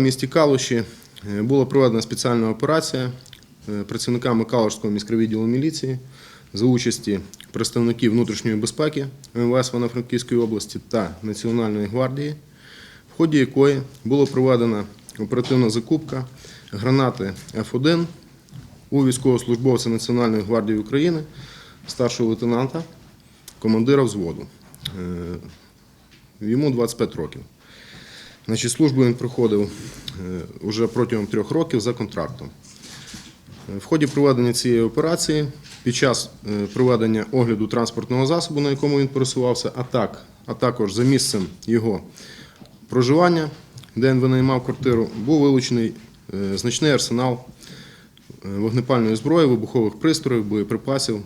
В місті Калуші е, була проведена спеціальна операція е, працівниками Калушського міськвідділу міліції за участі представників внутрішньої безпеки МВС Івано-Франківської області та Національної гвардії, в ході якої була проведена оперативна закупка гранати Ф1 у військовослужбовця Національної гвардії України, старшого лейтенанта, командира взводу. Е, Йому 25 років. Значить, службу він проходив вже протягом трьох років за контрактом. Е, В ході проведення цієї операції, під час е, проведення огляду транспортного засобу, на якому він пересувався, а, так, а також за місцем його проживання, де він винаймав квартиру, був вилучений е, значний арсенал е, вогнепальної зброї, вибухових пристроїв, боєприпасів.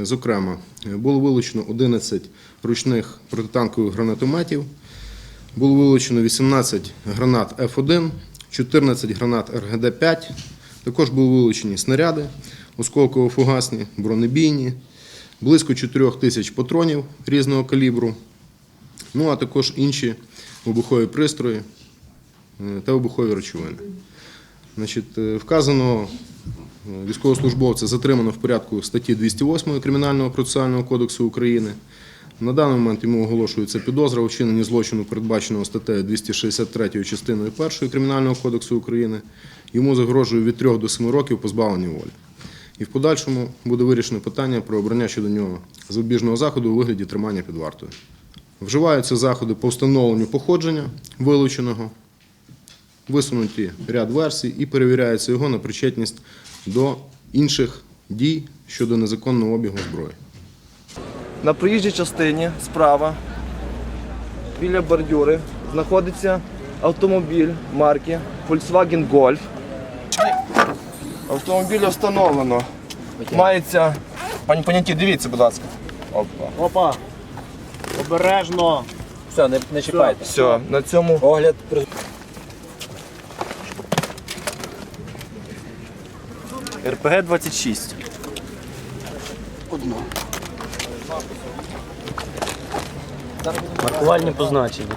Е, Зокрема, е, було вилучено 11 ручних протитанкових гранатометів, було вилучено 18 гранат F1, 14 гранат РГД-5. Також були вилучені снаряди, осколково-фугасні, бронебійні, близько 4 тисяч патронів різного калібру, ну а також інші вибухові пристрої е, та вибухові речовини. Значить, е, вказаного е, військовослужбовця затримано в порядку статті 208 Кримінального процесуального кодексу України. На даний момент йому оголошується підозра у вчиненні злочину, передбаченого статтею 263 частиною 1 Кримінального кодексу України. Йому загрожує від 3 до 7 років позбавлення волі. І в подальшому буде вирішено питання про обрання щодо нього запобіжного заходу у вигляді тримання під вартою. Вживаються заходи по встановленню походження вилученого, висунуті ряд версій і перевіряється його на причетність до інших дій щодо незаконного обігу зброї. На проїжджій частині справа біля бордюри знаходиться автомобіль марки Volkswagen Golf. Автомобіль встановлено. Мається. Пані поняті, дивіться, будь ласка. Опа. Опа! Обережно! Все, не, не чіпайте. Все, на цьому Огляд РПГ 26. Маркувальні позначення.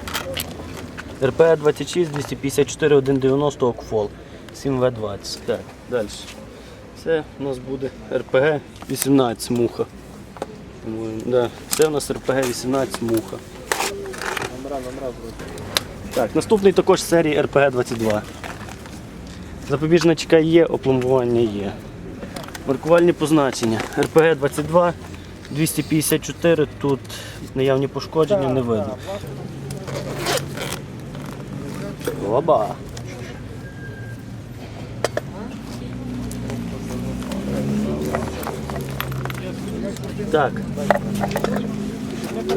РПГ 26, 254, 190 ОКФОЛ. 7В20. Так, далі. Це у нас буде РПГ 18 муха. Да. Це у нас РПГ 18 муха. Так, наступний також серії РПГ 22. Запобіжна чека є, опломбування є. Маркувальні позначення. РПГ 22, 254, тут наявні пошкодження не видно. Оба. Так.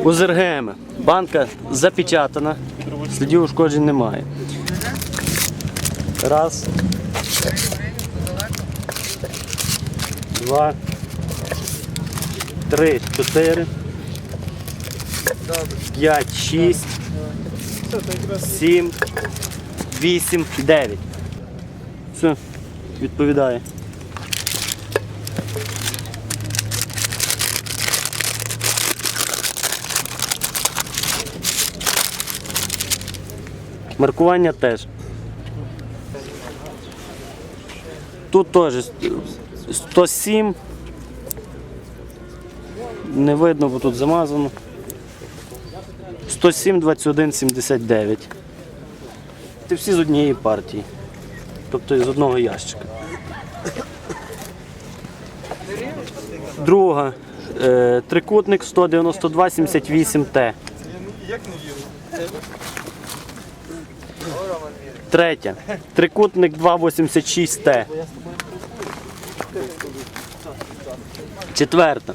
УЗРГМ. Банка запечатана, слідів ушкоджень немає. Раз. Два. Три, чотири. П'ять, шість. Сім. Вісім, дев'ять. Все, відповідає. Маркування теж. Тут теж 107. Не видно, бо тут замазано. 107, 21, 79. Це всі з однієї партії. Тобто з одного ящика. Друга. Е, трикутник 192, 78 Т. Третя. Трикутник 286 Т. Четверта.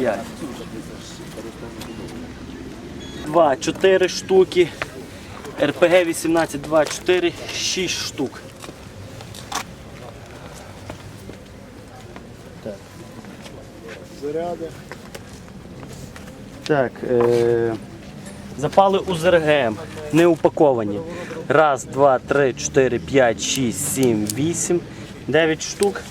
5. 2, 4 штуки. РПГ 18, 2, 4, 6 штук. Так. Заряди. Так. Е Запали УЗРГМ, не упаковані. Раз, два, три, чотири, п'ять, шість, сім, вісім, дев'ять штук.